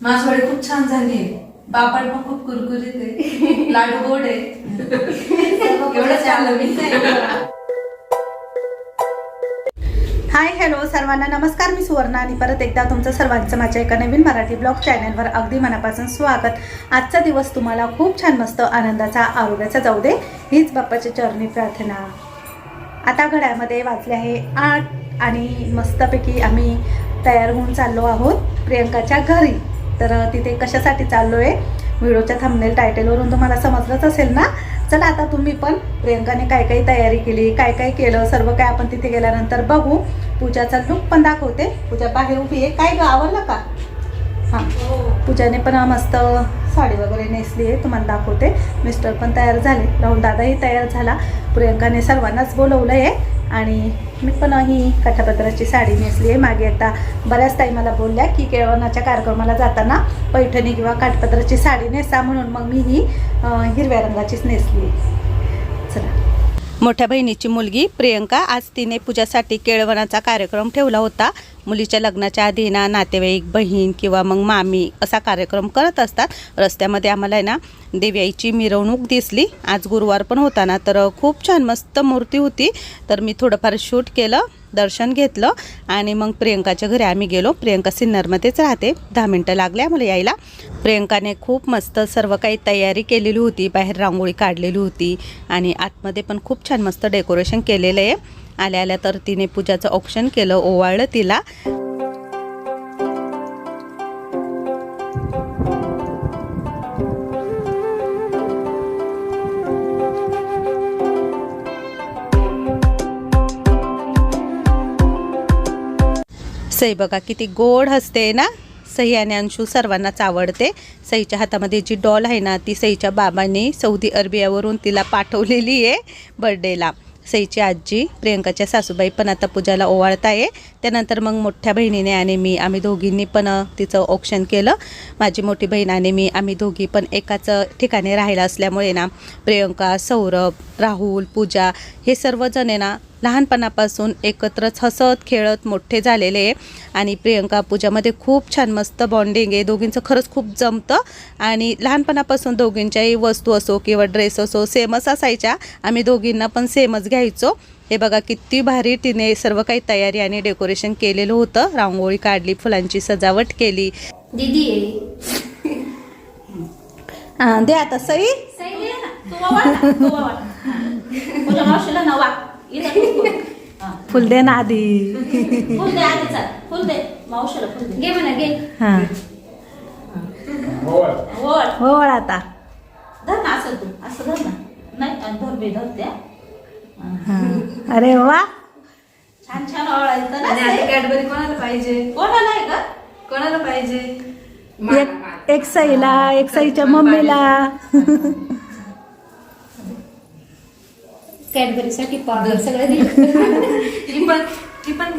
मासवडी खूप छान झाली. पापड पण खूप कुरकुरीत आहे. लाडू गोड आहे. मी. हाय हॅलो सर्वांना. नमस्कार मी सुवर्णा आणि परत एकदा तुमचं सर्वांचं माझ्या एका नवीन मराठी ब्लॉग चॅनलवर अगदी मनापासून स्वागत. आजचा दिवस तुम्हाला खूप छान मस्त आनंदाचा आरोग्याचा जाऊ दे हीच बाप्पाची चरणी प्रार्थना. आता घड्यामध्ये वाचले आहे आठ आणि मस्तपैकी आम्ही तयार होऊन चाललो आहोत प्रियंकाच्या घरी. तर तिथे कशासाठी चाललो आहे व्हिडिओच्या थांबनेल टायटलवरून तुम्हाला समजलंच असेल ना? चला आता तुम्ही पण प्रियंकाने काय काय तयारी केली काय काय केलं सर्व काय आपण तिथे गेल्यानंतर बघू. पूजाचा लुक पण दाखवते. पूजा बाहेर उभी आहे. काय ग आवडलं का? हां. पूजाने पण मस्त साडी वगैरे नेसली आहे तुम्हाला दाखवते. मिस्टर पण तयार झाले. राहुल दादाही तयार झाला. प्रियंकाने सर्वांनाच बोलवलं आहे आणि मी पण ही काठापत्राची साडी नेसली आहे. मागे आता बऱ्याच ताई मला बोलल्या की केळवणाच्या कार्यक्रमाला जाताना पैठणी किंवा काठपत्राची साडी नेसा म्हणून मग मी ही हिरव्या रंगाचीच नेसली आहे. चला. मोठ्या बहिणीची मुलगी प्रियंका आज तिने पूजासाठी केळवणाचा कार्यक्रम ठेवला होता. मुलीच्या लग्नाच्या आधी ना नातेवाईक बहीण किंवा मग मामी असा कार्यक्रम करत असतात. रस्त्यामध्ये आम्हाला आहे ना देव्याईची मिरवणूक दिसली. आज गुरुवार पण होता ना तर खूप छान मस्त मूर्ती होती. तर मी थोडंफार शूट केलं दर्शन घेतलं आणि मग प्रियंकाच्या घरी आम्ही गेलो. प्रियंका सिन्नरमध्येच राहते. दहा मिनटं लागले आम्हाला यायला. प्रियंकाने खूप मस्त सर्व काही तयारी केलेली होती. बाहेर रांगोळी काढलेली होती आणि आतमध्ये पण खूप छान मस्त डेकोरेशन केलेलं आहे. आल्या आल्या तर तिने पूजाचं ऑप्शन केलं ओवाळलं तिला. सई बघा किती गोड हसते ना. सई आणि अंशू सर्वांनाच आवडते. सईच्या हातामध्ये जी डॉल आहे ना ती सईच्या बाबांनी सौदी अरेबियावरून तिला पाठवलेली आहे बर्थडेला सईची आजी प्रियंकाच्या सासूबाई पण आता पूजाला ओवाळत आहे. त्यानंतर मग मोठ्या बहिणीने आणि मी आम्ही दोघींनी पण तिचं औक्षण केलं. माझी मोठी बहीण आणि मी आम्ही दोघी पण एकाच ठिकाणी राहिला असल्यामुळे ना प्रियंका सौरभ राहुल पूजा हे सर्वजण आहे ना लहानपणापासून एकत्रच हसत खेळत मोठे झालेले आहे. आणि प्रियंका पूजामध्ये खूप छान मस्त बॉन्डिंग आहे. दोघींचं खरंच खूप जमतं. आणि लहानपणापासून दोघींच्याही वस्तू असो किंवा ड्रेस असो सेमच असायच्या. आम्ही दोघींना पण सेमच घ्यायचो. हे बघा किती भारी तिने सर्व काही तयारी आणि डेकोरेशन केलेलं होतं. रांगोळी काढली फुलांची सजावट केली. दीदी दे आता सई. दे ना. ना, ना फुल. दे ना आधी. फुल दे आधी चल. फुल दे. मावशीला फुल दे. घे म्हणा घे. हां. वळ ओवाळ. आता. धर ना असं तू. असं धर ना. नाही धर बे धर त्या. हां. अरे वा. छान छान ओळायचं ना आणि आता सई. कॅडबरी कोणाला पाहिजे? कोणाला आहे का? कोणाला पाहिजे? एक एक सईला एक सईच्या मम्मीला. कॅडबरी साठी पावडर सगळं दे ती पण ती पण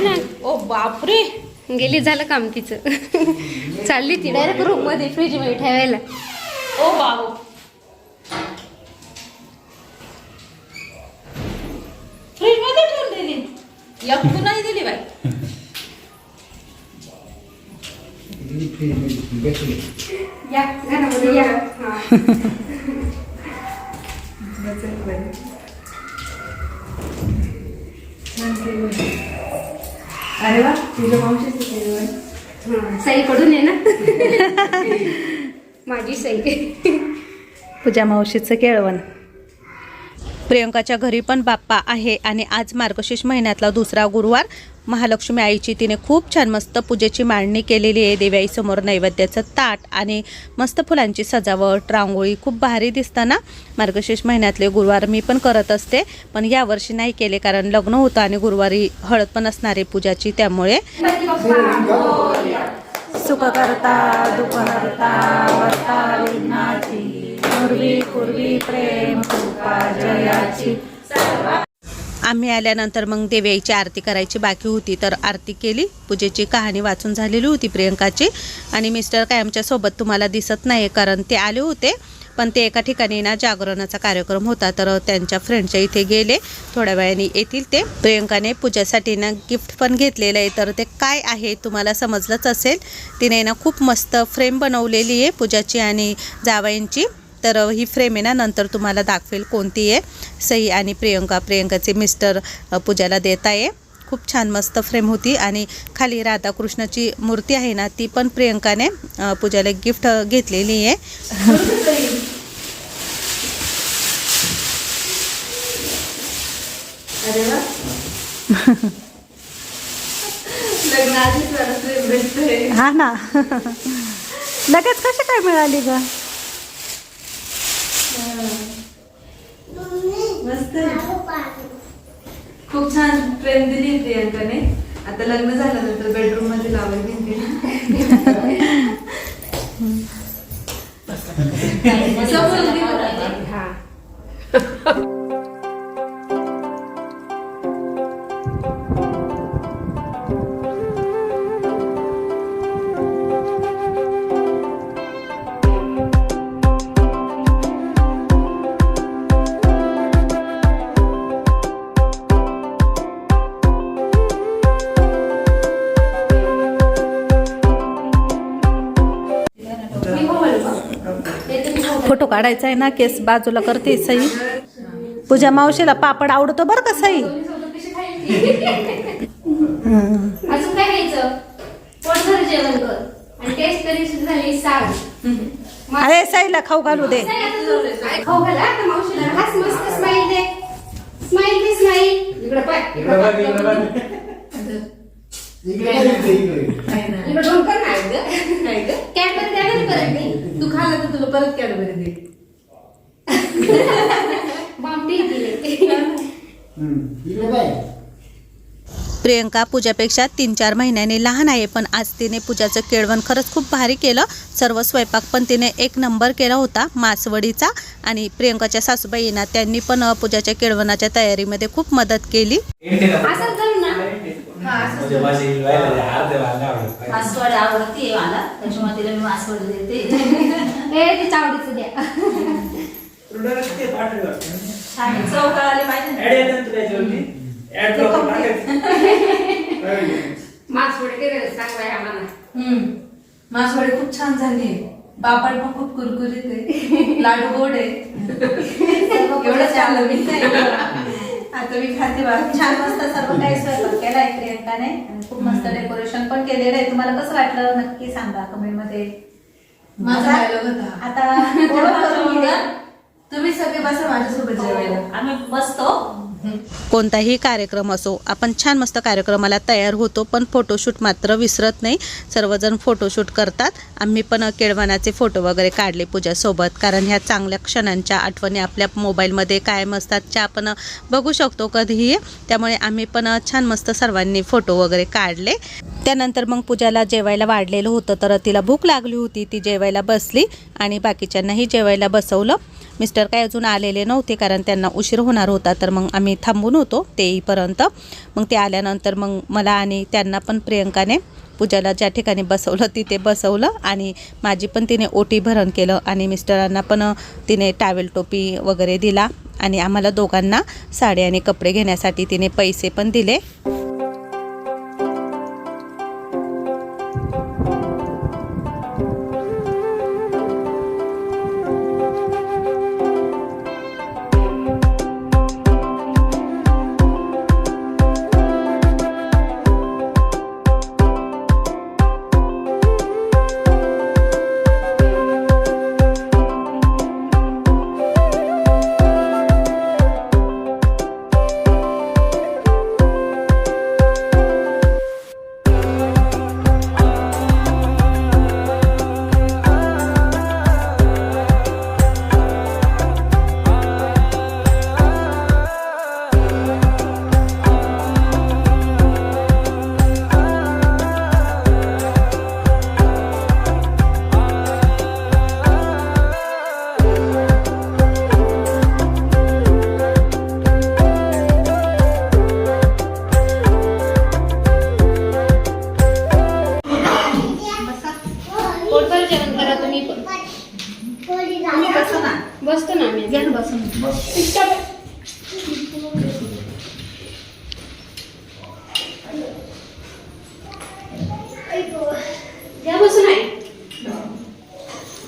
ना, ओ बापरे गेली झालं काम तिचं. चालली ती. डायरेक्ट रूममध्ये फ्रीजमध्ये ठेवायला. ओ बाबू. फ्रीजमध्ये ठेवून दिली. एक नाही दिली बाई. या अरे वा तुझ्या मावशीचं सई सईकडून आहे ना. माझी सई. पूजा मावशीचं केळवण. प्रियंकाच्या घरी पण बाप्पा आहे आणि आज मार्गशीर्ष महिन्यातला दुसरा गुरुवार. महालक्ष्मी आईची तिने खूप छान मस्त पूजेची मांडणी केलेली आहे. देवाईसमोर नैवेद्याचं ताट आणि मस्त फुलांची सजावट रांगोळी खूप भारी दिसताना मार्गशीर्ष महिन्यातले गुरुवार मी पण करत असते. पण यावर्षी नाही केले कारण लग्न होतं आणि गुरुवारी हळद पण असणारे पूजाची त्यामुळे. सुख करता दुख करता पूर्वी पूर्वी प्रेम जयाची. आम्ही आल्यानंतर मग देव्याईची आरती करायची बाकी होती तर आरती केली. पूजेची कहाणी वाचून झालेली होती प्रियंकाची. आणि मिस्टर काय आमच्यासोबत तुम्हाला दिसत नाही कारण ते आले होते. पण ते एका ठिकाणी ना जागरणाचा कार्यक्रम होता तर त्यांच्या फ्रेंडच्या इथे गेले. थोड्या वेळाने येतील ते. प्रियंकाने पूजासाठी ना गिफ्ट पण घेतलेलं आहे तर ते काय आहे तुम्हाला समजलंच असेल. तिने ना खूप मस्त फ्रेम बनवलेली आहे पूजाची आणि जावयांची. तर ही फ्रेम आहे ना नंतर तुम्हाला दाखवेल कोणती आहे. सई आणि प्रियंका प्रियंकाचे मिस्टर पूजाला देत आहे. खूप छान मस्त फ्रेम होती आणि खाली राधाकृष्णाची मूर्ती आहे ना ती पण प्रियंकाने पूजाला गिफ्ट घेतलेली आहे. हा ना. लगेच कशी काय मिळाली ग? मस्त. खूप छान प्रेम दिली प्रियांकाने. आता लग्न झाल्यानंतर बेडरूममध्ये लावायला फोटो काढायचा आहे ना केस बाजूला करते सई. पूजा मावशीला पापड आवडतो बरं का सई? अजून काय घ्यायचं? पोटभर जेवण कर. आणि टेस्ट तरी झाली साग अरे सईला खाऊ घालू दे. खाऊ घाला? आता मावशीला हाच मस्त स्माईल दे. स्माईल दे स्माईल इकडे पाय. इकडे बघ, इकडे बघ. इकडे बघ, इकडे. काय ना. इकडे तू खाल्लं तर तुला परत कॅडबरी दे हम्म. इकडे बघ. प्रियंका पूजापेक्षा तीन चार महिन्याने लहान आहे पण आज तिने पूजाचं केळवण खरंच खूप भारी केलं. सर्व स्वयंपाक पण तिने एक नंबर केला होता मासवडीचा. आणि प्रियंकाच्या सासूबाईंना त्यांनी पण पूजाच्या केळवणाच्या तयारीमध्ये खूप मदत केली. म्हणजे माझी अर्धे वांगे आवडत. मासवड आवडते मला त्याच्यामुळे तिला मी मासवड देते. ए ते चावडीचं द्या. चव कळाली पाहिजे. मासवडी आम्हाला. हम्म. मासवडी खूप छान झाली. पापड पण खूप कुरकुरीत आहे. लाडू गोड आहे. एवढं चाललं मी आता मी खाते बा. छान मस्त सर्व काही स्वयंपाक केलाय प्रियंकाने आणि खूप मस्त डेकोरेशन पण केलेलं आहे. तुम्हाला कसं वाटलं नक्की सांगा कमेंटमध्ये माझा डायलॉग होता. आता ओळख करून घ्या. तुम्ही सगळे बसा माझ्यासोबत जेवायला. आम्ही बसतो कोणताही कार्यक्रम असो आपण छान मस्त कार्यक्रमाला तयार होतो पण फोटोशूट मात्र विसरत नाही. सर्वजण फोटोशूट करतात. आम्ही पण केळवणाचे फोटो वगैरे काढले पूजासोबत कारण ह्या चांगल्या क्षणांच्या आठवणी आपल्या मोबाईलमध्ये कायम असतात ज्या आपण बघू शकतो कधीही. त्यामुळे आम्ही पण छान मस्त सर्वांनी फोटो वगैरे काढले. त्यानंतर मग पूजाला जेवायला वाढलेलं होतं तर तिला भूक लागली होती ती जेवायला बसली आणि बाकीच्यांनाही जेवायला बसवलं. मिस्टर काय अजून आलेले नव्हते कारण त्यांना उशीर होणार होता तर मग आम्ही थांबून होतो ते येईपर्यंत मग ते आल्यानंतर मग मला आणि त्यांना पण प्रियंकाने पूजाला ज्या ठिकाणी बसवलं तिथे बसवलं आणि माझी पण तिने ओटी भरण केलं आणि मिस्टरांना पण तिने टॅवेल टोपी वगैरे दिला आणि आम्हाला दोघांना साडी आणि कपडे घेण्यासाठी तिने पैसे पण दिले.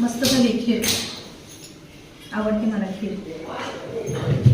मस्त झाली खीर. आवडते मला खीर.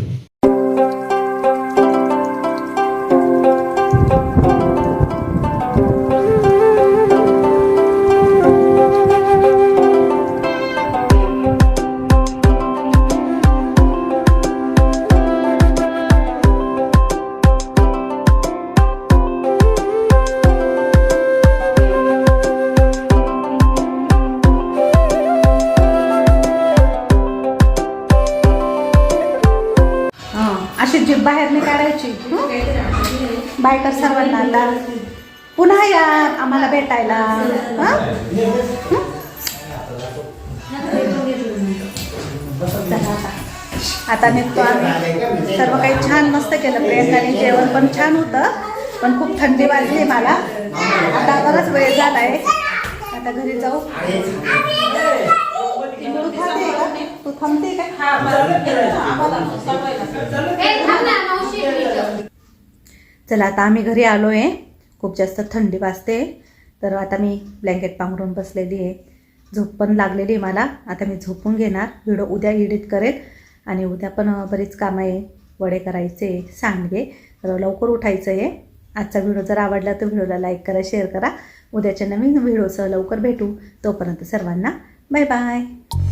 आता. आता निघतो आम्ही. सर्व काही छान मस्त केलं. प्रियंकाने जेवण पण छान होतं. पण खूप थंडी वाजली मला. आता बराच वेळ झालाय. आता घरी जाऊ. तू थांबते का. चला आता आम्ही घरी आलो आहे खूप जास्त थंडी वाजते. तर आता मी ब्लँकेट पांघरून बसलेली आहे. झोप पण लागलेली आहे मला. आता मी झोपून घेणार. व्हिडिओ उद्या एडिट करेल. आणि उद्या पण बरीच कामं आहे. वडे करायचे सांडगे. तर लवकर उठायचं आहे. आजचा व्हिडिओ जर आवडला तर व्हिडिओला लाईक करा शेअर करा. उद्याच्या नवीन व्हिडिओसह लवकर भेटू. तोपर्यंत सर्वांना बाय बाय